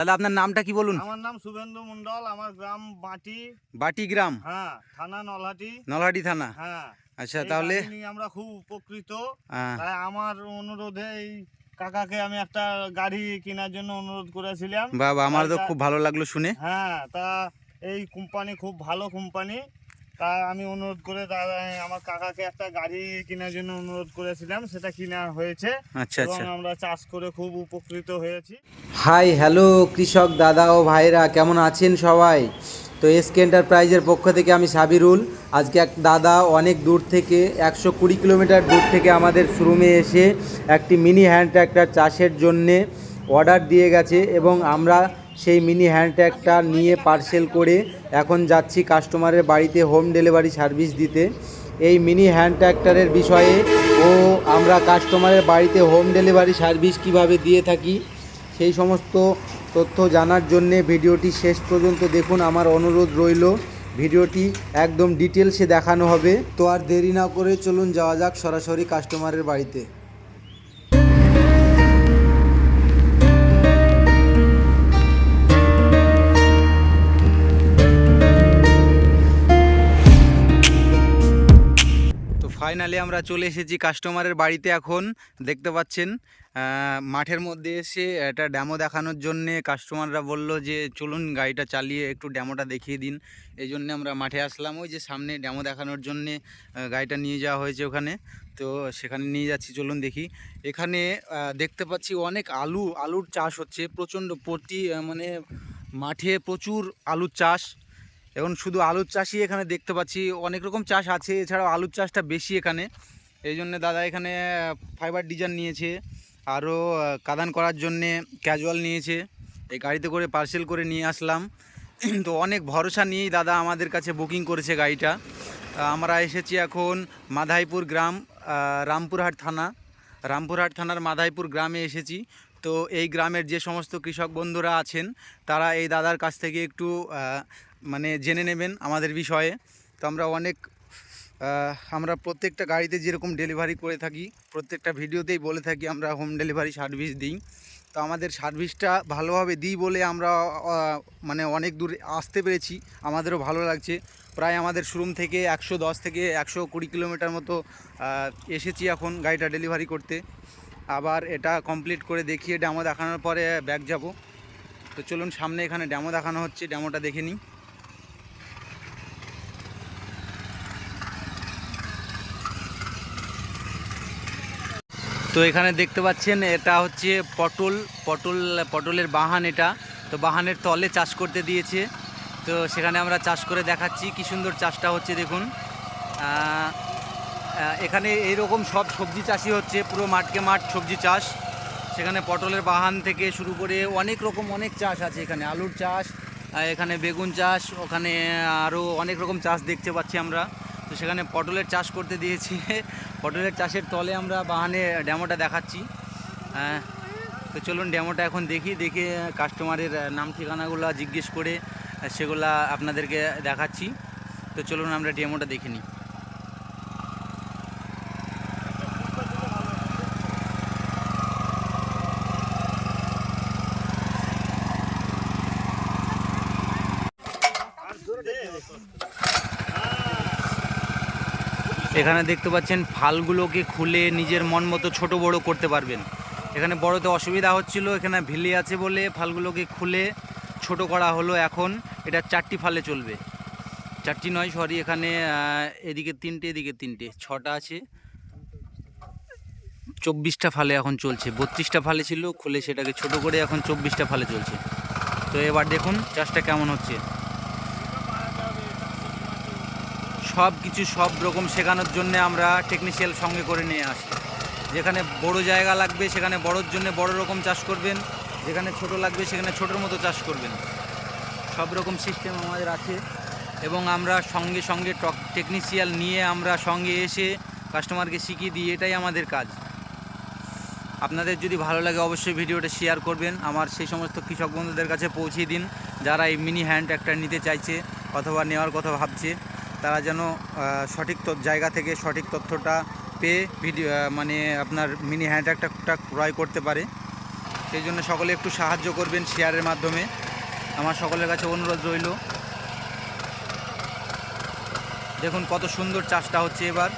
দাদা আপনার নামটা কি বলুন? আমার নাম শুভেন্দু মন্ডল আমার গ্রাম বাটি। বাটি গ্রাম। হ্যাঁ থানা নলহাটি। নলহাটি থানা। হ্যাঁ আচ্ছা তাহলে আমরা খুব উপকৃত। আহ, তাই আমার অনুরোধে এই কাকাকে আমি একটা গাড়ি কেনার জন্য অনুরোধ করেছিলাম। বাবা আমার তো খুব ভালো লাগল শুনে। হ্যাঁ তা এই কোম্পানি খুব ভালো কোম্পানি তা আমি অনুরোধ করে দাদা আমার কাকাকে একটা গাড়ি কেনার জন্য অনুরোধ করেছিলাম সেটা কিনা হয়েছে আচ্ছা এবং আচ্ছা। আমরা চাষ করে খুব উপকৃত হয়েছি। হাই হ্যালো কৃষক দাদা ও ভাইরা কেমন আছেন সবাই? তো এসকে এন্টারপ্রাইজের পক্ষ থেকে আমি সাবিরুল। আজকে এক দাদা অনেক দূর থেকে একশো কুড়ি কিলোমিটার দূর থেকে আমাদের শোরুমে এসে একটি মিনি হ্যান্ড ট্র্যাক্টর চাষের জন্যে অর্ডার দিয়ে গেছে এবং আমরা সেই মিনি হ্যান্ড ট্র্যাক্টর নিয়ে পার্সেল করে এখন যাচ্ছি কাস্টমারের বাড়িতে হোম ডেলিভারি সার্ভিস দিতে। এই মিনি হ্যান্ড ট্র্যাক্টরের বিষয়ে ও আমরা কাস্টমারের বাড়িতে হোম ডেলিভারি সার্ভিস কীভাবে দিয়ে থাকি, সেই সমস্ত তথ্য জানার জন্যে ভিডিওটি শেষ পর্যন্ত দেখুন, আমার অনুরোধ রইল। ভিডিওটি একদম ডিটেলসে দেখানো হবে। তো আর দেরি না করে চলুন যাওয়া যাক সরাসরি কাস্টমারের বাড়িতে। ফাইনালি আমরা চলে এসেছি কাস্টমারের বাড়িতে এখন, দেখতে পাচ্ছেন। মাঠের মধ্যে এসে একটা ড্যামো দেখানোর জন্যে কাস্টমাররা বলল যে, চলুন গাড়িটা চালিয়ে একটু ড্যামোটা দেখিয়ে দিন। এই জন্যে আমরা মাঠে আসলাম। ওই যে সামনে ড্যামো দেখানোর জন্যে গাড়িটা নিয়ে যাওয়া হয়েছে ওখানে। তো সেখানে নিয়ে যাচ্ছি, চলুন দেখি। এখানে দেখতে পাচ্ছি অনেক আলু, আলুর চাষ হচ্ছে। প্রচণ্ড প্রতি মানে মাঠে প্রচুর আলুর চাষ। এখন শুধু আলুর চাষই এখানে দেখতে পাচ্ছি। অনেক রকম চাষ আছে, এছাড়াও আলুর চাষটা বেশি এখানে। এই জন্য দাদা এখানে ফাইবার ডিজাইন নিয়েছে, আরও কাদান করার জন্যে ক্যাজুয়াল নিয়েছে। এই গাড়িতে করে পার্সেল করে নিয়ে আসলাম। তো অনেক ভরসা নিয়েই দাদা আমাদের কাছে বুকিং করেছে গাড়িটা। আমরা এসেছি এখন মাধাইপুর গ্রাম রামপুরহাট থানা। রামপুরহাট থানার মাধাইপুর গ্রামে এসেছি। তো এই গ্রামের যে সমস্ত কৃষক বন্ধুরা আছেন, তারা এই দাদার কাছ থেকে একটু মানে জেনে নেবেন আমাদের বিষয়ে। তো আমরা অনেক আমরা প্রত্যেকটা গাড়িতে যেরকম ডেলিভারি করে থাকি, প্রত্যেকটা ভিডিওতেই বলে থাকি আমরা হোম ডেলিভারি সার্ভিস দিই। তো আমাদের সার্ভিসটা ভালোভাবে দিই বলে আমরা মানে অনেক দূর আসতে পেরেছি, আমাদেরও ভালো লাগছে। প্রায় আমাদের শোরুম থেকে একশো দশ থেকে একশো কুড়ি কিলোমিটার মতো এসেছি এখন গাড়িটা ডেলিভারি করতে। আবার এটা কমপ্লিট করে দেখিয়ে ড্যামো দেখানোর পরে ব্যাগ যাব। তো চলুন সামনে এখানে ড্যামো দেখানো হচ্ছে ড্যামোটা দেখে নিই। তো এখানে দেখতে পাচ্ছেন, এটা হচ্ছে পটল পটল, পটলের বাহান এটা। তো বাহানের তলে চাষ করতে দিয়েছে। তো সেখানে আমরা চাষ করে দেখাচ্ছি, কি সুন্দর চাষটা হচ্ছে দেখুন। এখানে এইরকম সব সবজি চাষই হচ্ছে পুরো মাঠকে মাঠ সবজি চাষ। সেখানে পটলের বাহান থেকে শুরু করে অনেক রকম অনেক চাষ আছে এখানে আলুর চাষ এখানে বেগুন চাষ ওখানে আরও অনেক রকম চাষ দেখতে পাচ্ছি আমরা। তো সেখানে পটলের চাষ করতে দিয়েছি। পটলের চাষের তলে আমরা বাহানে ড্যামোটা দেখাচ্ছি। আহ, তো চলুন ড্যামোটা এখন দেখি দেখে কাস্টমারের নাম ঠিকানাগুলো জিজ্ঞেস করে সেগুলা আপনাদেরকে দেখাচ্ছি। তো চলুন আমরা ড্যামোটা দেখে নিই। এখানে দেখতে পাচ্ছেন ফালগুলোকে খুলে নিজের মন মতো ছোট বড় করতে পারবেন। এখানে বড়তে অসুবিধা হচ্ছিল, এখানে ভিলি আছে বলে ফালগুলোকে খুলে ছোট করা হলো এখন। এটা চারটি ফালে চলবে। চারটি নয় সরি এখানে এদিকে তিনটে এদিকে তিনটে, ছটা আছে। চব্বিশটা ফালে এখন চলছে। বত্রিশটা ফালে ছিল, খুলে সেটাকে ছোট করে এখন চব্বিশটা ফালে চলছে। তো এবার দেখুন, চাষটা কেমন হচ্ছে। সব কিছু সব রকম শেখানোর জন্য আমরা টেকনিশিয়াল সঙ্গে করে নিয়ে আসি। যেখানে বড় জায়গা লাগবে, সেখানে বড়োর জন্য বড় রকম চাষ করবেন। যেখানে ছোট লাগবে, সেখানে ছোটোর মতো চাষ করবেন। সব রকম সিস্টেম আমাদের আছে এবং আমরা সঙ্গে সঙ্গে টক টেকনিশিয়াল নিয়ে আমরা সঙ্গে এসে কাস্টমারকে শিখিয়ে দিই, এটাই আমাদের কাজ। আপনাদের যদি ভালো লাগে অবশ্যই ভিডিওটা শেয়ার করবেন। আমার সেই সমস্ত কৃষক বন্ধুদের কাছে পৌঁছে দিন, যারা এই মিনি হ্যান্ড ট্র্যাক্টর নিতে চাইছে অথবা নেওয়ার কথা ভাবছে। তারা যেন সঠিক জায়গা থেকে সঠিক তথ্যটা পেয়ে ভিডিও মানে আপনার মিনি হ্যান্ড ট্র্যাক্টরটা ক্রয় করতে পারে। সেই জন্য সকলে একটু সাহায্য করবেন শেয়ারের মাধ্যমে। আমার সকলের কাছে অনুরোধ রইল। দেখুন কত সুন্দর চাষটা হচ্ছে এবার।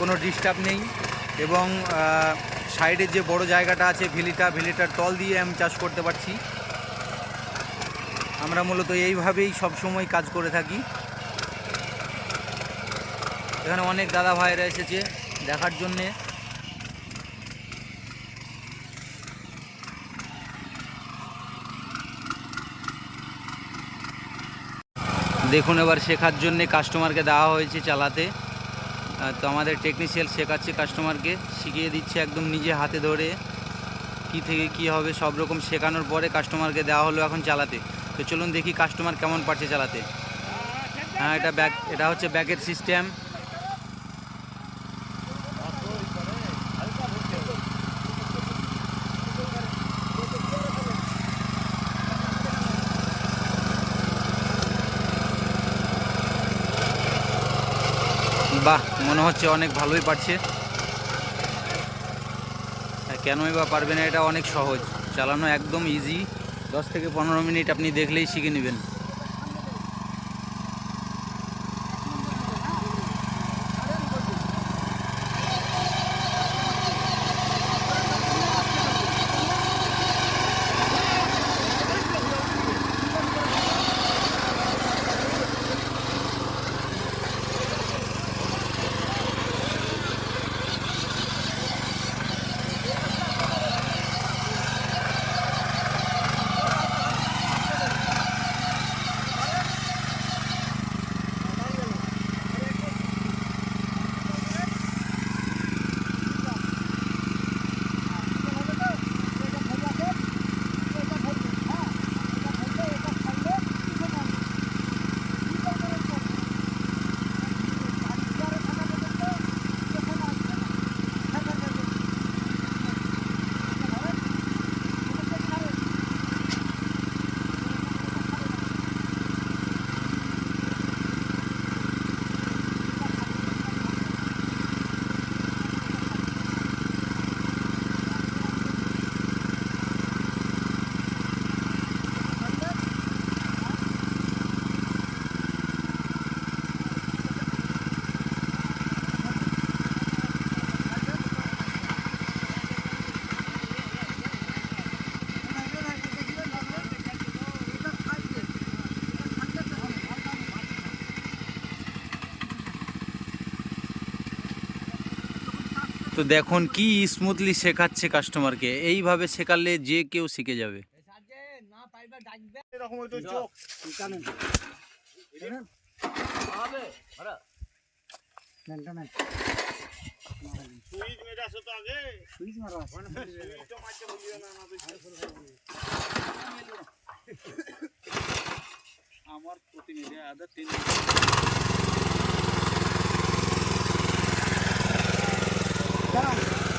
কোনো ডিস্টার্ব নেই এবং সাইডে যে বড় জায়গাটা আছে ভিলিটা, ভিলিটার তল দিয়ে আমি চাষ করতে পারছি। আমরা মূলত এইভাবেই সব সময় কাজ করে থাকি। এখানে অনেক দাদা ভাইরা এসেছে দেখার জন্যে। দেখুন এবার শেখার জন্যে কাস্টমারকে দেওয়া হয়েছে চালাতে। তো আমাদের টেকনিশিয়াল শেখাচ্ছে কাস্টমারকে শিখিয়ে দিচ্ছে একদম নিজে হাতে ধরে কি থেকে কি হবে, সব রকম শেখানোর পরে কাস্টমারকে দেওয়া হলো এখন চালাতে। তো চলুন দেখি কাস্টমার কেমন পারছে চালাতে। হ্যাঁ এটা ব্যাক এটা হচ্ছে ব্যাকের সিস্টেম বাহ, মনে হচ্ছে অনেক ভালোই পারছে। কেনই বা পারবে না, এটা অনেক সহজ। চালানো একদম ইজি দশ থেকে পনেরো মিনিট আপনি দেখলেই শিখে নেবেন। তো দেখুন কি স্মুথলি শেখাচ্ছে কাস্টমারকে এইভাবে শেখালে যে কেউ শিখে যাবে। এরকম হয়তো চোখ। Switch Down.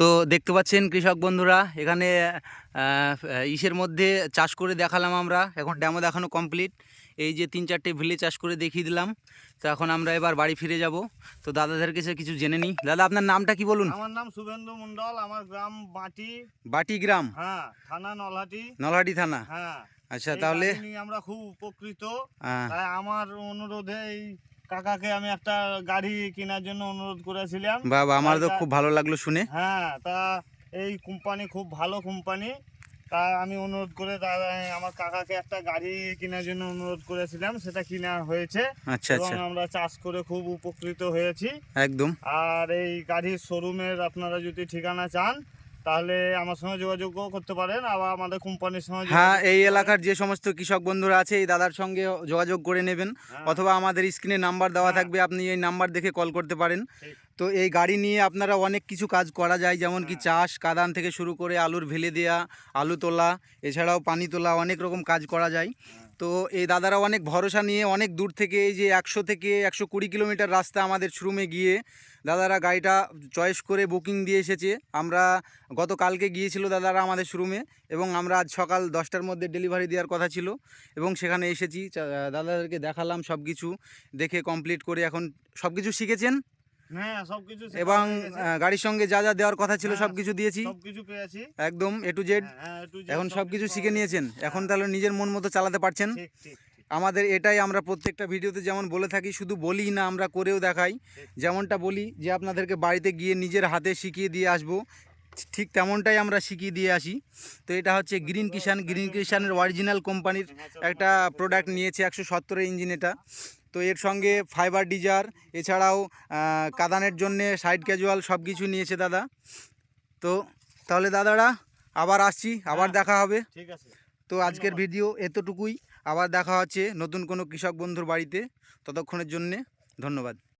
তো দেখতে পাচ্ছেন কৃষক বন্ধুরা এখানে ইসের মধ্যে চাষ করে দেখালাম আমরা। এখন ড্যামো দেখানো কমপ্লিট এই যে তিন চারটে ভিলে চাষ করে দেখিয়ে দিলাম। তো এখন আমরা এবার বাড়ি ফিরে যাব। তো দাদাদের কাছে কিছু জেনে নিই। দাদা আপনার নামটা কি বলুন? আমার নাম শুভেন্দু মন্ডল আমার গ্রাম বাটি। বাটি গ্রাম? হ্যাঁ থানা নলহাটি। নলহাটি থানা? হ্যাঁ। আচ্ছা তাহলে আমরা খুব উপকৃত। তাই আমার অনুরোধে এই কাকাকে আমি একটা গাড়ি কেনার জন্য অনুরোধ করেছিলাম। বাবা আমার তো খুব ভালো লাগল শুনে। হ্যাঁ তা এই কোম্পানি খুব ভালো কোম্পানি তা আমি অনুরোধ করে দাদা আমার কাকাকে একটা গাড়ি কেনার জন্য অনুরোধ করেছিলাম সেটা কিনা হয়েছে। আচ্ছা এবং আচ্ছা। আমরা চাষ করে খুব উপকৃত হয়েছি। একদম। আর এই গাড়ির শোরুমের আপনারা যদি ঠিকানা চান তাহলে আমার সঙ্গে যোগাযোগও করতে পারেন আবার আমাদের কোম্পানির সঙ্গে হ্যাঁ যোগাযোগ এই এলাকার যে সমস্ত কৃষক বন্ধুরা আছে এই দাদার সঙ্গে যোগাযোগ করে নেবেন হ্যাঁ, অথবা আমাদের স্ক্রিনে নাম্বার দেওয়া হ্যাঁ। থাকবে আপনি এই নাম্বার দেখে কল করতে পারেন। তো এই গাড়ি নিয়ে আপনারা অনেক কিছু কাজ করা যায় যেমন কি চাষ কাদান থেকে শুরু করে আলুর ভেলে দেওয়া আলু তোলা এছাড়াও পানি তোলা অনেক রকম কাজ করা যায়। তো এই দাদারা অনেক ভরসা নিয়ে অনেক দূর থেকে এই যে একশো থেকে একশো কুড়ি কিলোমিটার রাস্তা আমাদের শোরুমে গিয়ে দাদারা গাড়িটা চয়েস করে বুকিং দিয়ে এসেছে। আমরা গতকালকে গিয়েছিল দাদারা আমাদের শোরুমে এবং আমরা আজ সকাল দশটার মধ্যে ডেলিভারি দেওয়ার কথা ছিল এবং সেখানে এসেছি। দাদাদেরকে দেখালাম সব কিছু দেখে কমপ্লিট করে এখন সব কিছু শিখেছেন? হ্যাঁ সবকিছু এবং গাড়ির সঙ্গে যা যা দেওয়ার কথা ছিল হ্যাঁ, সব কিছু দিয়েছি। সবকিছু পেয়েছি। একদম এ টু জেড এখন সব কিছু শিখে নিয়েছেন। এখন হ্যাঁ, তাহলে নিজের মন মতো চালাতে পারছেন। আমাদের এটাই আমরা প্রত্যেকটা ভিডিওতে যেমন বলে থাকি শুধু বলি না আমরা করেও দেখাই। যেমনটা বলি যে আপনাদেরকে বাড়িতে গিয়ে নিজের হাতে শিখিয়ে দিয়ে আসব। ঠিক তেমনটাই আমরা শিখিয়ে দিয়ে আসি। তো এটা হচ্ছে গ্রিন কিষান গ্রিন কিষানের অরিজিনাল কোম্পানির একটা প্রোডাক্ট নিয়েছে একশো সত্তরের ইঞ্জিন এটা। তো এর সঙ্গে ফাইবার ডিজার এছাড়াও কাদানের জন্যে সাইড ক্যাজুয়াল সব কিছু নিয়েছে দাদা। তো তাহলে দাদারা আবার আসছি আবার হ্যাঁ। দেখা হবে। ঠিক আছে। তো আজকের ভিডিও এতটুকুই। আবার দেখা হচ্ছে নতুন কোনো কৃষক বন্ধুর বাড়িতে। ততক্ষণের জন্যে ধন্যবাদ।